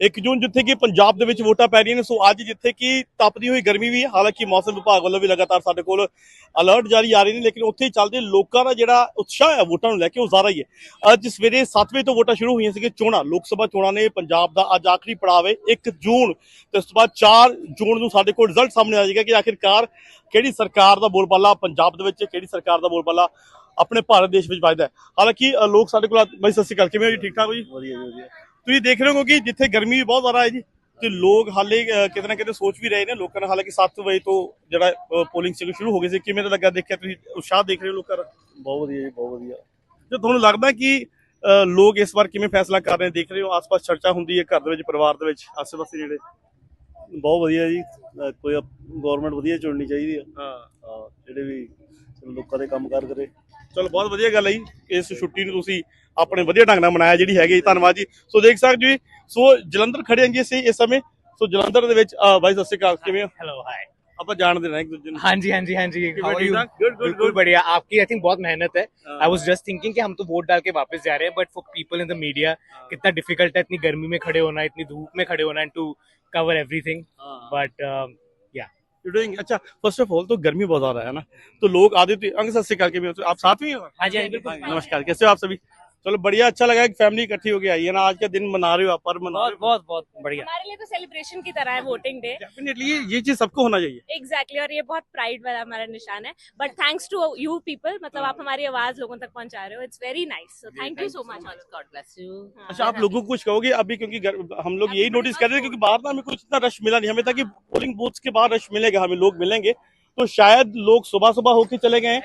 1 ਜੂਨ ਜਿੱਥੇ ਕਿ ਪੰਜਾਬ ਦੇ ਵਿੱਚ ਵੋਟਾਂ ਪੈ ਰਹੀਆਂ ਨੇ, ਸੋ ਅੱਜ ਜਿੱਥੇ ਕਿ ਤਪਦੀ ਹੋਈ ਗਰਮੀ ਵੀ ਹਾਲਾਂਕਿ ਮੌਸਮ ਵਿਭਾਗ ਵੱਲੋਂ ਵੀ ਲਗਾਤਾਰ ਸਾਡੇ ਕੋਲ ਅਲਰਟ ਜਾਰੀ ਆ ਰਹੇ ਨੇ, ਲੇਕਿਨ ਉੱਥੇ ਚੱਲਦੇ ਲੋਕਾਂ ਦਾ ਜਿਹੜਾ ਉਤਸ਼ਾਹ ਹੈ ਵੋਟਾਂ ਨੂੰ ਲੈ ਕੇ ਉਹ ਜ਼ਿਆਦਾ ਹੀ ਹੈ। ਅੱਜ ਸਵੇਰੇ 7 ਵਜੇ ਤੋਂ ਵੋਟਾਂ ਸ਼ੁਰੂ ਹੋਈਆਂ ਸੀਗੀਆਂ ਚੋਣਾਂ, ਲੋਕ ਸਭਾ ਚੋਣਾਂ ਨੇ ਪੰਜਾਬ ਦਾ ਅੱਜ ਆਖਰੀ ਪੜਾਅ ਹੈ 1 ਜੂਨ ਤੇ ਉਸ ਤੋਂ ਬਾਅਦ 4 ਜੂਨ ਨੂੰ ਸਾਡੇ ਕੋਲ ਰਿਜ਼ਲਟ ਸਾਹਮਣੇ ਆ ਜਾਏਗਾ ਕਿ ਆਖਿਰਕਾਰ ਕਿਹੜੀ ਸਰਕਾਰ ਦਾ ਬੋਲਬਾਲਾ ਪੰਜਾਬ ਦੇ ਵਿੱਚ, ਕਿਹੜੀ ਸਰਕਾਰ ਦਾ ਬੋਲਬਾਲਾ ਆਪਣੇ ਭਾਰਤ ਦੇਸ਼ ਵਿੱਚ ਵੱਜਦਾ ਹਾਲਾਂਕਿ ਲੋਕ ਸਾਡੇ ਕੋਲ ਆ- ਬਾਈ, ਸਤਿ ਸ਼੍ਰੀ ਅਕਾਲ, ਕਿਵੇਂ ਹੋ ਜੀ? ਠੀਕ ਠਾਕ ਹੋ ਜੀ? ਵਧੀਆ ਜੀ, ਵਧੀਆ। ਤੁਸੀਂ ਦੇਖ ਰਹੇ ਹੋ ਕਿ ਜਿੱਥੇ ਗਰਮੀ ਵੀ ਬਹੁਤ ਜ਼ਿਆਦਾ ਹੈ ਜੀ ਤੇ ਲੋਕ ਹਾਲੇ ਕਿਤੇ ਨਾ ਕਿਤੇ ਸੋਚ ਵੀ ਰਹੇ ਨੇ ਲੋਕਾਂ ਨੇ ਹਾਲਾਂਕਿ 7 ਵਜੇ ਤੋਂ ਜਿਹੜਾ ਪੋਲਿੰਗ ਸ਼ੁਰੂ ਹੋ ਗਈ ਸੀ। ਕਿਵੇਂ ਦਾ ਲੱਗਾ ਦੇਖਿਆ ਤੁਸੀਂ? ਉਤਸ਼ਾਹ ਦੇਖ ਰਹੇ ਹੋ ਲੋਕਾਂ ਦਾ? ਬਹੁਤ ਵਧੀਆ ਜੀ ਬਹੁਤ ਵਧੀਆ। ਤੇ ਤੁਹਾਨੂੰ ਲੱਗਦਾ ਕਿ ਲੋਕ ਇਸ ਵਾਰ ਕਿਵੇਂ ਫੈਸਲਾ ਕਰ ਰਹੇ ਦੇਖ ਰਹੇ ਹੋ? ਆਸ-ਪਾਸ ਚਰਚਾ ਹੁੰਦੀ ਹੈ ਘਰ ਦੇ ਵਿੱਚ ਪਰਿਵਾਰ ਦੇ ਵਿੱਚ ਆਸੇ-ਪਾਸੇ ਜਿਹੜੇ ਬਹੁਤ ਵਧੀਆ ਜੀ। ਕੋਈ ਗਵਰਨਮੈਂਟ ਵਧੀਆ ਚੁਣਨੀ ਚਾਹੀਦੀ ਆ। ਹਾਂ ਜਿਹੜੇ ਵੀ ਲੋਕਾਂ ਦੇ ਕੰਮ ਕਾਰ ਕਰੇ। ਚਲੋ ਬਹੁਤ ਵਧੀਆ ਗੱਲ ਹੈ ਜੀ। ਇਸ ਛੁੱਟੀ ਨੂੰ ਤੁਸੀਂ ਆਪਣੇ ਵਧੀਆ ਢੰਗ ਨਾਲ ਮਨਾਇਆ ਜਿਹੜੀ ਹੈਗੀ ਧੰਨਵਾਦ ਜੀ ਸੋ ਦੇਖ ਸਕਦੇ ਜੀ ਸੋ ਜਲੰਧਰ ਖੜੇ ਹਾਂ ਜੀ ਅਸੀਂ ਇਸ ਸਮੇਂ ਸੋ ਜਲੰਧਰ ਦੇ ਵਿੱਚ ਬਾਈ ਸਤਿ ਸ਼੍ਰੀ ਅਕਾਲ ਕਿਵੇਂ ਹੋ ਹੈਲੋ ਹਾਈ ਆਪਾਂ ਜਾਣਦੇ ਰਹੇ ਇੱਕ ਦੂਜੇ ਨੂੰ हाँ जी हाँ जी हाँ जी how are you? बिल्कुल बढ़िया आपकी आई थिंक बहुत मेहनत है आई वाज जस्ट थिंकिंग कि हम तो वोट डाल के वापस जा रहे हैं but for people in the media कितना डिफिकल्ट है इतनी गर्मी में खड़े होना इतनी धूप में खड़े होना and to cover everything but ya you doing अच्छा फर्स्ट ऑफ ऑल तो गर्मी बहुत ज्यादा है ना तो लोग आदित्य अंग सत श्रीकाल के भी होते आप साथ में ही हो हाँ जी हाँ जी बिल्कुल नमस्कार कैसे हो आप सभी चलो बढ़िया अच्छा लगा कि फैमिली इकट्ठी होके आई है ना आज का दिन मना रहे हो आप पर मना बहुत बहुत बहुत बढ़िया। हमारे लिए तो सेलिब्रेशन की तरह है वोटिंग डे डेफिनेटली ये ये चीज़ सबको होना चाहिए। एग्जैक्टली और ये बहुत प्राइड वाला हमारा निशान है। But thanks to you people मतलब आप हमारी आवाज़ लोगों तक पहुँचा रहे हो it's very nice so thank you so much God bless you अच्छा आप लोगों को कुछ कहोगे अभी क्योंकि हम लोग यही नोटिस कर रहे हैं क्योंकि बाहर ना हमें कुछ इतना रश मिला नहीं हमें था कि पोलिंग बूथ के बाहर रश मिलेगा हमें लोग मिलेंगे। तो शायद लोग सुबह सुबह होके चले गए हैं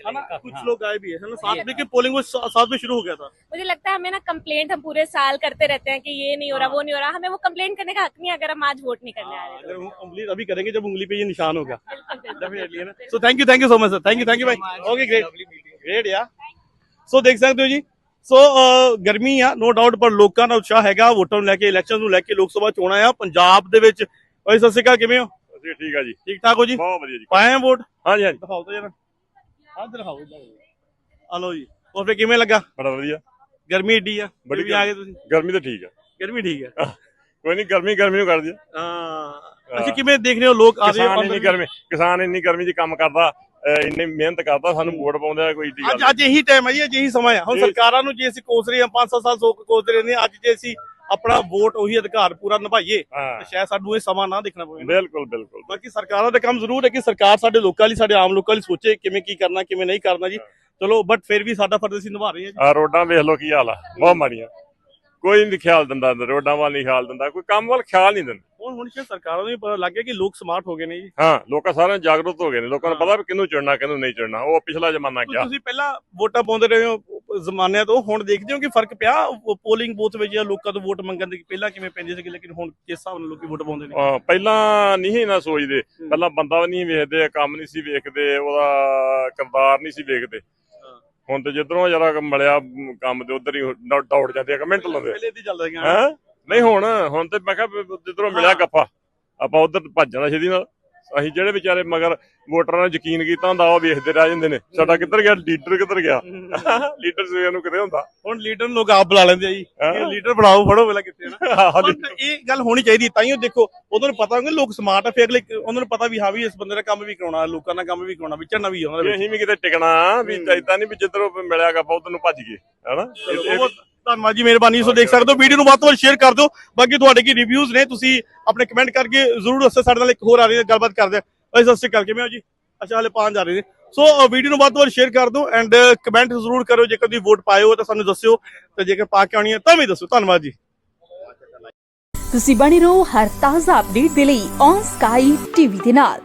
है ना कुछ लोग आए भी है ना सात बजे की पोलिंग वो सा- सात बजे शुरू हो गया था मुझे लगता है हमें ना कंप्लेंट हम पूरे साल करते रहते हैं कि ये नहीं हो रहा वो नहीं हो रहा हमें वो कंप्लेंट करने का हक नहीं है अगर हम आज वोट नहीं करने आ रहे अगर हम उंगली अभी करेंगे जब उंगली पे ये निशान होगा बिल्कुल, बिल्कुल। डेफिनेटली है ना so thank you thank you so much sir thank you thank you भाई ओके ग्रेट ग्रेट यार ਸੋ ਦੇਖ ਸਕਦੇ ਹੋ ਜੀ ਸੋ ਅਹ, ਗਰਮੀ ਆ ਨੋ ਡਾਊਟ ਪਰ ਲੋਕਾਂ ਦਾ ਉਤਸ਼ਾਹ ਹੈਗਾ ਵੋਟਾਂ ਨੂੰ ਲੈ ਕੇ ਇਲੈਕਸ਼ਨ ਨੂੰ ਲੈ ਕੇ ਲੋਕ ਸਭਾ ਚੋਣਾਂ ਆ ਪੰਜਾਬ ਦੇ ਵਿੱਚ ਓਏ ਸਤਿ ਸ਼੍ਰੀ ਅਕਾਲ ਕਿਵੇਂ ਹੋ ਜੀ ਠੀਕ ਆ ਜੀ। ਠੀਕ ਠਾਕ ਹੋ ਜੀ? ਬਹੁਤ ਵਧੀਆ ਜੀ। ਪਾਏ ਆ ਵੋਟ? ਹਾਂਜੀ ਹਾਂਜੀ। ਦਿਖਾਓ ਤਾਂ ਜਰਾ। ਆਹ ਦਿਖਾਓ ਆ ਲਓ ਜੀ। ਉਹ ਫਿਰ ਕਿਵੇਂ ਲੱਗਾ? ਬੜਾ ਵਧੀਆ। ਗਰਮੀ ਏਡੀ ਆ। ਬੜੀ ਆ ਗਏ ਤੁਸੀਂ? ਗਰਮੀ ਤਾਂ ਠੀਕ ਆ। ਗਰਮੀ ਠੀਕ ਹੈ ਕੋਈ ਨਹੀਂ ਗਰਮੀ ਗਰਮੀ ਨੂੰ ਕਰਦੀ ਆ। ਹਾਂ। ਅੱਛਾ ਕਿਵੇਂ ਦੇਖ ਰਹੇ ਹੋ ਲੋਕ ਆ ਰਹੇ ਆ ਇੰਨੀ ਗਰਮੀ ਕਿਸਾਨ ਇੰਨੀ ਗਰਮੀ 'ਚ ਕੰਮ ਕਰਦਾ ਇੰਨੀ ਮਿਹਨਤ ਕਰਦਾ ਸਾਨੂੰ ਵੋਟ ਪਾਉਂਦੇ ਆ ਕੋਈ ਅੱਜ ਅੱਜ ਇਹੀ ਟਾਈਮ ਹੈ ਜੀ ਅੱਜ ਇਹੀ ਸਮਾਂ ਹੈ ਹੁਣ ਸਰਕਾਰਾਂ ਨੂੰ ਜੇ ਅਸੀਂ ਕੋਸ ਰਹੇ ਹਾਂ 5-7 ਸਾਲ ਸੋ ਕੋਸਦੇ ਰਹਿੰਦੇ ਹਾਂ ਅੱਜ ਜੇ ਅਸੀਂ ਆਪਣਾ ਵੋਟ ਉਹੀ ਅਧਿਕਾਰ ਪੂਰਾ ਨਿਭਾਈਏ ਤਾਂ ਸ਼ਾਇਦ ਸਾਨੂੰ ਇਹ ਸਮਾਂ ਨਾ ਦੇਖਣਾ ਪਵੇ। ਬਿਲਕੁਲ ਬਿਲਕੁਲ। ਬਾਕੀ ਸਰਕਾਰਾਂ ਦਾ ਕੰਮ ਜ਼ਰੂਰ ਹੈ ਕਿ ਸਰਕਾਰ ਸਾਡੇ ਲੋਕਾਂ ਲਈ ਸਾਡੇ ਆਮ ਲੋਕਾਂ ਲਈ ਸੋਚੇ ਕਿਵੇਂ ਕੀ ਕਰਨਾ ਕਿਵੇਂ ਨਹੀਂ ਕਰਨਾ ਜੀ। ਚਲੋ ਬਟ ਫਿਰ ਵੀ ਸਾਡਾ ਫਰਜ਼ ਅਸੀਂ ਨਿਭਾ ਰਹੇ ਹਾਂ ਜੀ। ਆ ਰੋਡਾਂ ਵੇਖ ਲਓ ਕੀ ਹਾਲ ਆ ਬਹੁਤ ਮਾੜੀਆਂ। ਕੋਈ ਨਹੀਂ ਖਿਆਲ ਦਿੰਦਾ ਰੋਡਾਂ ਵੱਲ ਨਹੀਂ ਖਿਆਲ ਦਿੰਦਾ ਕੋਈ ਕੰਮ ਵੱਲ ਖਿਆਲ ਨਹੀਂ ਦਿੰਦਾ। ਹੁਣ ਹੁਣ ਸ਼ਾਇਦ ਸਰਕਾਰਾਂ ਨੂੰ ਵੀ ਪਤਾ ਲੱਗ ਗਿਆ ਕਿ ਲੋਕ ਸਮਾਰਟ ਹੋ ਗਏ ਨੇ ਜੀ। ਹਾਂ ਲੋਕਾਂ ਸਾਰਿਆਂ ਜਾਗਰੂਕ ਹੋ ਗਏ ਨੇ। ਲੋਕਾਂ ਨੂੰ ਪਤਾ ਵੀ ਕਿਹਨੂੰ ਚੁਣਨਾ ਕਿਹਨੂੰ ਨਹੀਂ ਚੁਣਨਾ ਉਹ ਪਿਛਲਾ ਜ਼ਮਾਨਾ ਕਿਆ। ਤੁਸੀਂ ਪਹਿਲਾਂ ਵੋਟਾਂ ਪਾਉਂਦੇ ਰਹੇ ਹੋ ਜ਼ਮਾਨਿਆਂ ਤੋਂ ਹੁਣ ਦੇਖਦੇ ਹੋ ਕਿ ਫ਼ਰਕ ਪਿਆ? ਪੋਲਿੰਗ ਬੂਥ ਵਿੱਚ ਜਾਂ ਲੋਕਾਂ ਤੋਂ ਵੋਟ ਮੰਗਣ ਦੇ ਪਹਿਲਾਂ ਕਿਵੇਂ ਪੈਂਦੇ ਸੀ ਲੇਕਿਨ ਹੁਣ ਕਿਸ ਹਿਸਾਬ ਨਾਲ ਲੋਕੀ ਵੋਟ ਪਾਉਂਦੇ ਨੇ? ਪਹਿਲਾਂ ਨਹੀਂ ਸੀ ਨਾ ਸੋਚਦੇ। ਪਹਿਲਾਂ ਬੰਦਾ ਵੀ ਨਹੀਂ ਵੇਖਦੇ ਕੰਮ ਨਹੀਂ ਸੀ ਵੇਖਦੇ ਉਹਦਾ ਕਿਰਦਾਰ ਨਹੀਂ ਸੀ ਵੇਖਦੇ। ਹੁਣ ਤੇ ਜਿੱਧਰੋਂ ਜਰਾ ਮਿਲਿਆ ਕੰਮ ਤੇ ਉਧਰ ਹੀ ਦੌੜ ਜਾਂਦੇ ਆ ਕਮੈਂਟ ਲਾਉਂਦੇ ਪਹਿਲੇ ਦੀ ਚੱਲ ਰਹੀਆਂ ਹੈ? ਨਹੀਂ ਹੁਣ ਹੁਣ ਤੇ ਮੈਂ ਕਿਹਾ ਜਿੱਧਰੋਂ ਮਿਲਿਆ। ਗੱਫਾ ਆਪਾਂ ਉਧਰ ਭੱਜ ਜਾਣਾ ਛੇਤੀ ਨਾਲ। ਅਸੀਂ ਜਿਹੜੇ ਵਿਚਾਰੇ ਮਗਰ ਵੋਟਰਾਂ ਨੇ ਯਕੀਨ ਕੀਤਾ ਹੁੰਦਾ ਉਹ ਵੇਖਦੇ ਰਹਿ ਜਾਂਦੇ ਨੇ। ਸਾਡਾ ਕਿੱਧਰ ਗਿਆ? ਲੀਡਰ ਕਿੱਧਰ ਗਿਆ? ਲੀਡਰ ਸਵੇਰ ਨੂੰ ਕਿਤੇ ਹੁੰਦਾ। ਹੁਣ ਲੀਡਰ ਨੂੰ ਲੋਕ ਆਪ ਬੁਲਾ ਲੈਂਦੇ ਆ ਜੀ। ਲੀਡਰ ਬਣਾਓ ਫੜੋ ਵੇਲਾ ਕਿੱਥੇ ਨਾ। ਇਹ ਗੱਲ ਹੋਣੀ ਚਾਹੀਦੀ ਤਾਂ ਹੀ ਦੇਖੋ ਉਹਨਾਂ ਨੂੰ ਪਤਾ ਹੋਊਗਾ ਲੋਕ ਸਮਾਰਟ ਆ ਫਿਰ ਅਗਲੇ ਉਹਨਾਂ ਨੂੰ ਪਤਾ ਵੀ ਹਾਂ ਵੀ ਇਸ ਬੰਦੇ ਦਾ ਕੰਮ ਵੀ ਕਰਾਉਣਾ ਲੋਕਾਂ ਦਾ ਕੰਮ ਵੀ ਕਰਾਉਣਾ ਵਿਚਰਨਾ ਵੀ ਉਹਨਾਂ ਦੇ ਅਸੀਂ ਵੀ ਕਿਤੇ ਟਿਕਣਾ ਵੀ। ਚਾਹੀਦਾ ਨਹੀਂ ਵੀ ਜਿੱਧਰੋਂ ਮਿਲਿਆ ਗੱਫਾ ਉਧਰ ਨੂੰ ਭੱਜ ਗਏ ਹਨਾ ਧੰਨਵਾਦ ਜੀ, ਮਿਹਰਬਾਨੀ। ਸੋ ਦੇਖ ਸਕਦੇ ਹੋ, ਵੀਡੀਓ ਨੂੰ ਵੱਧ ਤੋਂ ਵੱਧ ਸ਼ੇਅਰ ਕਰ ਦਿਓ। ਬਾਕੀ ਤੁਹਾਡੇ ਕੀ ਰਿਵਿਊਜ਼ ਨੇ, ਤੁਸੀਂ ਆਪਣੇ ਕਮੈਂਟ ਕਰਕੇ ਜ਼ਰੂਰ ਦੱਸੋ, ਸਾਡੇ ਨਾਲ ਇੱਕ ਹੋਰ ਆ ਰਹੀ ਹੈ, ਗੱਲਬਾਤ ਕਰਦੇ ਆ ਭਾਈ ਸਤਿ ਸ਼੍ਰੀ ਜੀ? ਅੱਛਾ, ਹਲੇ ਪਾਣ ਜਾ ਰਹੇ ਨੇ। ਸੋ ਵੀਡੀਓ ਨੂੰ ਵੱਧ ਤੋਂ ਵੱਧ ਸ਼ੇਅਰ ਕਰ ਦਿਓ ਐਂਡ ਕਮੈਂਟ ਜ਼ਰੂਰ ਕਰੋ ਜੇਕਰ ਤੁਸੀਂ ਵੋਟ ਪਾਏ ਹੋ ਤਾਂ ਸਾਨੂੰ ਦੱਸਿਓ, ਤੇ ਜੇਕਰ ਪਾ ਕੇ ਆਉਣੀ ਹੈ ਤਾਂ ਵੀ ਦੱਸੋ। ਧੰਨਵਾਦ ਜੀ। ਤੁਸੀਂ ਬਣੇ ਰਹੋ ਹਰ ਤਾਜ਼ਾ ਅਪਡੇਟ ਦੇ ਲਈ ਔਨ ਸਕਾਈ ਟੀਵੀ ਦੇ ਨਾਲ।